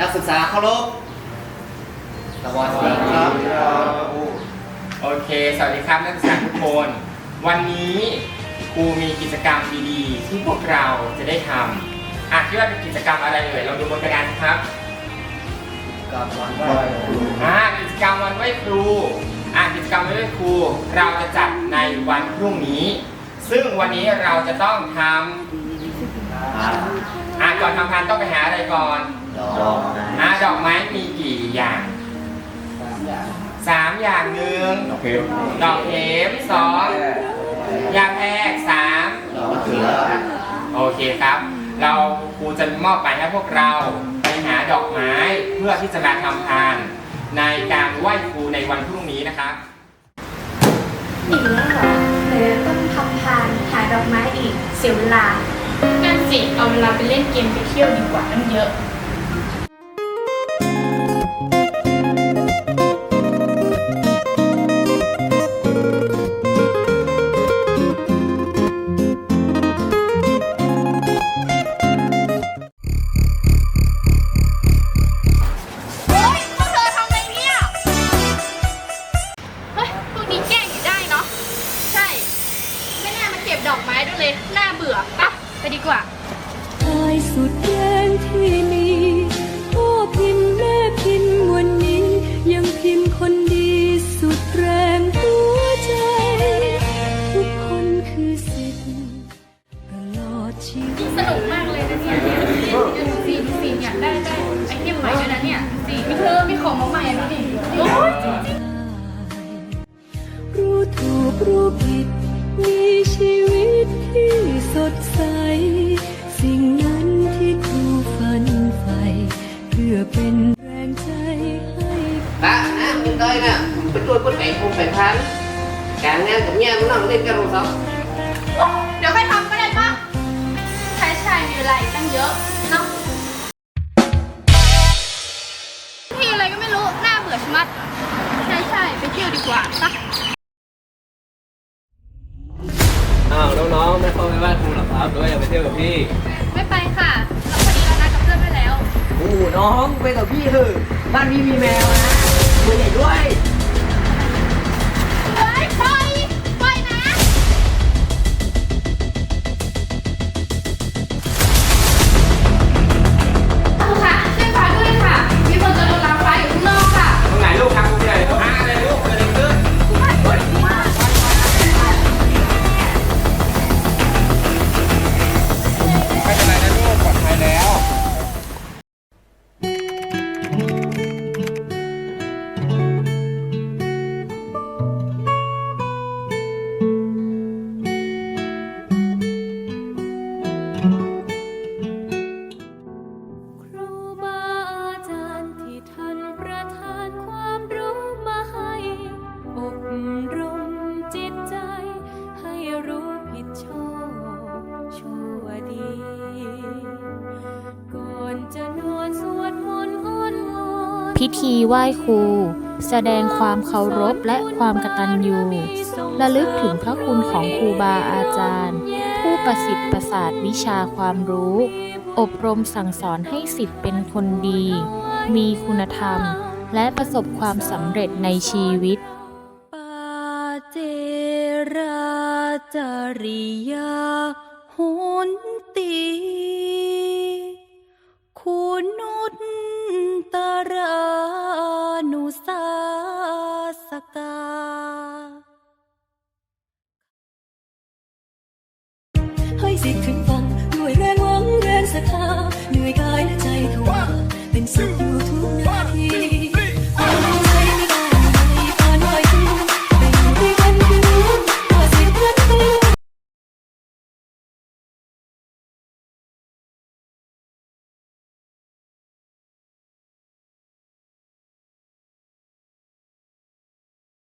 นักศึกษาเคารพสวัสดีครับ โอเค สวัสดีครับนักศึกษาทุกคน วันนี้ครูมีกิจกรรมดีๆ ที่พวกเราจะได้ทำอะคิดว่าเป็นกิจกรรมอะไรเอ่ยเราดูบนกระดานครับกับวันไหว้ครูอ่ากิจกรรมวันไหว้ครูอะกิจกรรมวันไหว้ครู เราจะจัดในวันพรุ่งนี้ ซึ่งวันนี้เราจะต้องทำอะก่อนทำพันต้องไปหาอะไรก่อน ดอกอะดอกไม้มีกี่อย่างสามอย่างหนึ่งดอกเพชรดอกเข็มสองยาแพรกสามดอกมะเขือโอเคครับ เราครูจะมอบหมายให้พวกเราไปหาดอกไม้เพื่อที่จะมาทำทาน ในการไหว้ครูในวันพรุ่งนี้นะครับอีกแล้วเหรอเดี๋ยวต้องทำทานหาดอกไม้อีกเสียเวลา นั่นสิ เอาเวลาไปเล่นเกมไปเที่ยวดีกว่าตั้งเยอะ อกไม้ด้วยเลยน่าเบื่อปะไปดีกว่าชายสุดแรงที่มีพ่อพิมพ์แม่พิมพ์วันนี้ ยังพิมพ์คนดีสุดแรงหัวใจ ทุกคนคือสิทธิ์ตลอดชีวิตสนุกมากเลยนะเนี่ยดูสิดูสิเนี่ยได้ได้ไอเทมใหม่ด้วยนะเนี่ยสิมีเธอมีของมาใหม่นะนี่โอ้ยรู้ถูกรู้ผิด สดใส สิ่งนั้นที่ครูฝันใฝ่เพื่อเป็นแรงใจให้ ta nè bên đây nè bên tôi có bảy không phải tháng càng nghe cũng nghe nó nằm lên cái rồng sống เดี๋ยวค่อยทำก็ได้ปะใช้ชายมีเวลาอีกตั้งเยอะเนาะที่อะไรก็ไม่รู้น่าเบื่อชะมัด ใช่ใช่ไปเที่ยวดีกว่าปะ ครูหรอครับหรือว่าอยากไปเที่ยวกับพี่ไม่ไปค่ะเราพอดีเรานัดกับเพื่อนไว้แล้ว โอ้น้องไปกับพี่เถอะบ้านพี่มีแมวนะตัวใหญ่ด้วย พิธีไหว้ครู แสดงความเคารพและความกตัญญูระลึกถึงพระคุณของครูบาอาจารย์ ผู้ประสิทธิ์ประสาทวิชาความรู้ อบรมสั่งสอนให้สิทธิ์เป็นคนดี มีคุณธรรม และประสบความสำเร็จในชีวิตปาเจราจริยาโหนตีคุณ ให้สิทถึงฟังด้วยแรงหวังแรงศรัทธาเหนื่อยกายและใจทว่าเป็นสุข